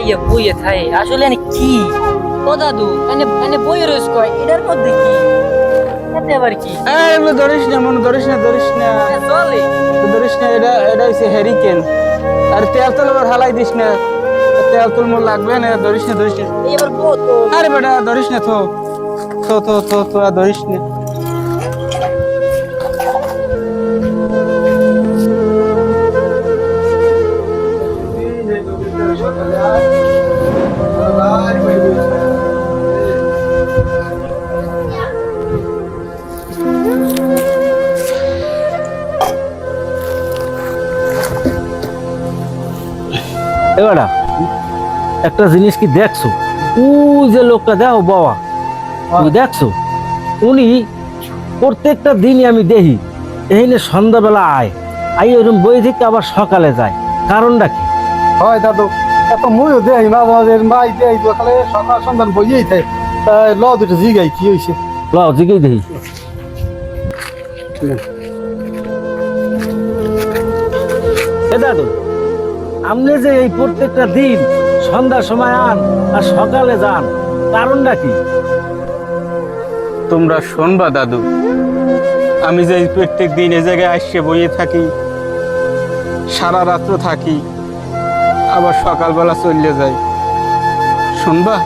আইয়া বইয়ে থাই আসলে এনে কি? ও দাদু এনে এনে বইয়ে রয়েছ কয় এটার মধ্যে কি? এতে আবার কি? এই এগুলো ধরিস না মনে ধরিস না ধরিস না। চলে। ধরিস না এটা এটা হচ্ছে হ্যারিকেন আর তেল তেল আবার হালাই দিস না। তেল তুল মোর লাগবে না ধরিস না ধরিস না। এবার আরে বেটা ধরিস না তো তো তো তো তো ধরিস না। এবারা একটা জিনিস কি দেখছ? ওই যে লোকটা দেখো বাবা তুমি দেখছ? উনি প্রত্যেকটা দিনই আমি দেখি এখানে সন্ধ্যাবেলা আয় আই ওরকম বই থেকে আবার সকালে যায়। কারণটা কি? হয় দাদু এত ময়ও দেই মাঝে মাঝে মাই দেই সকালে সকাল সন্ধান বইয়েই থাকে। তাই ল দুটো জিগাই কি হয়েছে লাও জিগেই দেখি এ দাদু আপনি যে এই প্রত্যেকটা দিন সন্ধ্যার সময় আন আর সকালে যান কারণটা কি? তোমরা শোনবা দাদু আমি যে প্রত্যেক দিন এ জায়গায় আসছে বইয়ে থাকি সারা রাত্র থাকি আবার সকালবেলা চলে যাই শুনবা?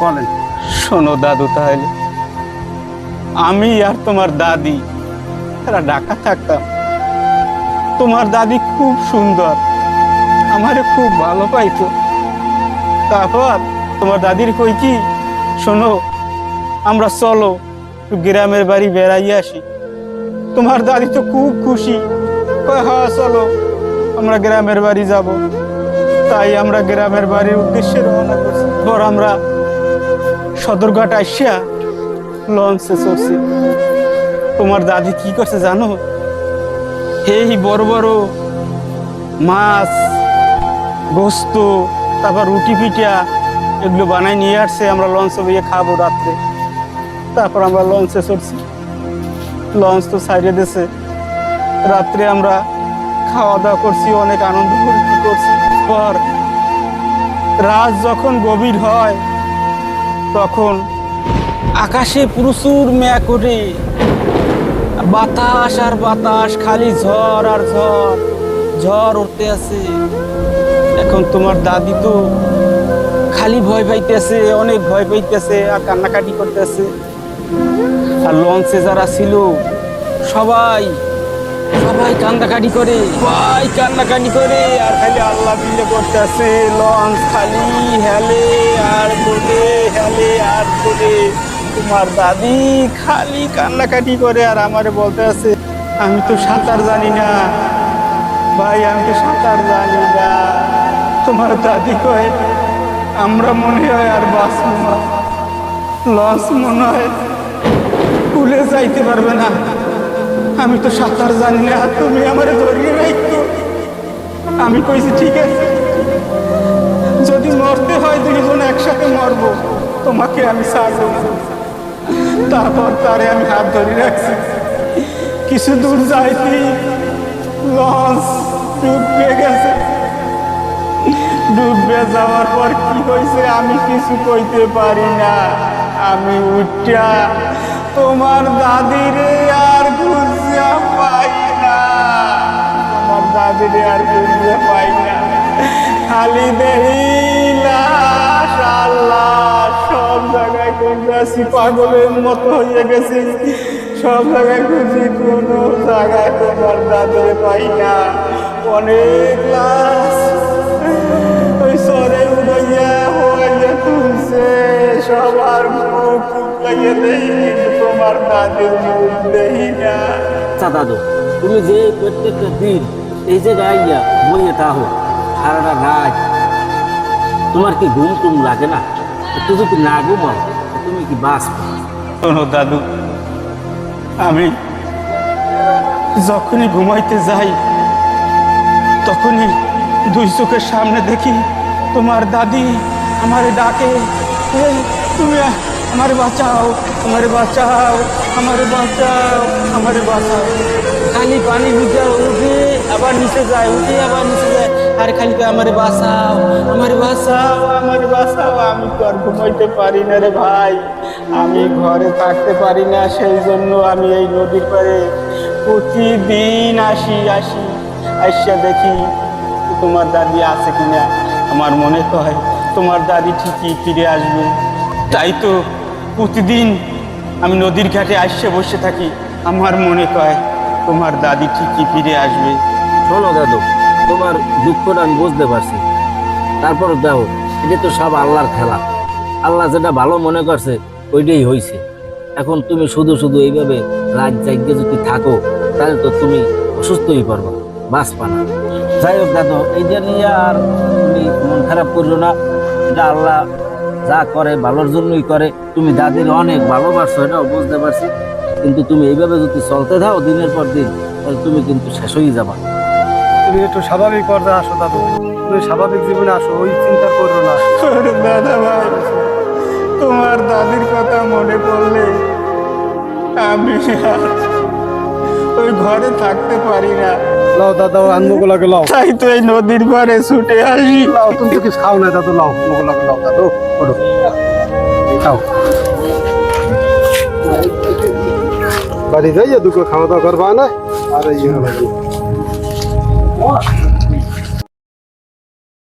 বলেন। শোনো দাদু তাহলে। আমি আর তোমার দাদি তারা ডাকা থাকতাম। তোমার দাদি খুব সুন্দর আমারে খুব ভালো পাইতো। তারপর তোমার দাদির কই কি? শোনো আমরা চলো গ্রামের বাড়ি বেড়াইয়ে আসি। তোমার দাদি তো খুব খুশি। কয় হ্যাঁ চলো। আমরা গ্রামের বাড়ি যাব। তাই আমরা গ্রামের বাড়ির উদ্দেশ্যে রওনা করছি। পর আমরা সদরঘাট আসিয়া লঞ্চে চড়ছি। তোমার দাদি কি করছে জানো? এই বড় বড় মাছ, গোস্ত, তারপর রুটি পিঠা এগুলো বানাই নিয়ে আসছে। আমরা লঞ্চে বইয়ে খাব রাত্রে। তারপর আমরা লঞ্চে চড়ছি। লঞ্চ তো সাইডে দিছে রাত্রে আমরা খাওয়া দাওয়া করছি, অনেক আনন্দ ফুর্তি করছি? পর রাত যখন গভীর হয়, তখন আকাশে প্রচুর ম্যা ওঠে বাতাস আর বাতাস, খালি ঝড় আর ঝড় ঝড় উঠতে আছে। এখন তোমার দাদি তো খালি ভয় পাইতেছে, অনেক ভয় পাইতেছে আর কান্নাকাটি করতেছে। আর লঞ্চে যারা ছিল, সবাই সবাই কান্দাকাটি করে। সবাই কান্নাকাটি করে। আর খালি আল্লাহ বিলে করতেছে লঞ্চ খালি, হেলে, আর বলে, হেলে, আর বলে। তোমার দাদি খালি কান্নাকাটি করে আর আমারে বলতে আছে আমি তো সাঁতার জানি না। ভাই, আমি তো সাঁতার জানি না। তোমার দাদি কয়, আমরা মনে হয় আর বাস লঞ্চ মনে হয় কুলে যাইতে পারবে না। আমি তো সাঁতার জানি না, তুমি আমার ধরিয়ে রাখতো আমি কইছি, ঠিক আছে, যদি মরতে হয় দুইজন একসাথে মরবো, তোমাকে আমি না। তারপর তারে আমি হাত ধরে রাখছি। কিছু দূর যাইতি লঞ্চ ডুবে গেছে। ডুবে যাওয়ার পর কি হয়েছে আমি কিছু কইতে পারি না। আমি উঠা তোমার দাদিরে আর খুঁজে পাই না খুঁজে পাই না খালি দেহি সব জায়গায় খুঁজেছি পাগলের মতো হয়ে গেছি সব জায়গায় খুঁজি কোনো জায়গায় তোমার দাদিরে পাই না অনেক লাশ ওই সরে উড়াইয়া হইয়া তুলছে সবার মুখ দেই তোমার দাদির মুখ দেই আচ্ছা দাদু তুমি যে প্রত্যেকটা দিন এই জায়গায় আইয়া বইয়ে তাহো সারাটা রাত তোমার কি ঘুম টুম লাগে না? একটু যদি না ঘুমাও তুমি কি বাস শোনো দাদু আমি যখনই ঘুমাইতে যাই তখনই দুই চোখের সামনে দেখি তোমার দাদি আমারে ডাকে "এ, তুমি আমার বাঁচাও। আমারে বাঁচাও আমারে বাঁচাও আমারে বাঁচাও। খালি পানি উঠে উঠে আবার নিচে যায়, উঠে আবার নিচে যায়। আর খালি আমার বাসাও আমার বাসাও আমার বাসাও আমি তো আর ঘুমাইতে পারি না রে ভাই। আমি ঘরে থাকতে পারি না, সেই জন্য আমি এই নদীর পাড়ে প্রতিদিন আসি আসি, আসিয়া দেখি তোমার দাদি আছে কিনা। আমার মনে হয় তোমার দাদি ঠিকই ফিরে আসবে। তাই তো প্রতিদিন আমি নদীর ঘাটে আসছে বসে থাকি। আমার মনে হয় তোমার দাদি ঠিকই ফিরে আসবে। শোনো দাদু, তোমার দুঃখটা আমি বুঝতে পারছি। তারপর দেখো, এটা তো সব আল্লাহর খেলা। আল্লাহ যেটা ভালো মনে করছে, ওইটাই হয়েছে এখন তুমি শুধু শুধু এইভাবে রাত জাগিয়ে যদি থাকো, তাহলে তো তুমি অসুস্থই পারবা বাঁচবা না। যাই হোক দাদু, এইটা নিয়ে আর তুমি মন খারাপ করল না। এটা আল্লাহ যা করে ভালোর জন্যই করে তুমি দাদির অনেক ভালোবাসো এটাও বুঝতে পারছি। কিন্তু তুমি এইভাবে যদি চলতে থাও দিনের পর দিন তাহলে তুমি কিন্তু শেষ হয়ে যাবা। তুমি একটু স্বাভাবিক পর্যায়ে আসো দাদু। তুমি স্বাভাবিক জীবনে আসো ওই চিন্তা করো না। দাদা ভাই তোমার দাদির কথা মনে পড়লে আমি আর ওই ঘরে থাকতে পারি না। লাও দাদা ওই আনমোগুলাকে লাও। তাই তো এই নদীর পাড়ে ছুটে আসি। লাও তুমি তো কিছু খাও না দাদু লাও মোগুলাকে লাও দাদু। ওঠো খাও বাড়ি যাইয়া দুটো খাওয়া দাওয়া করবা না আর এই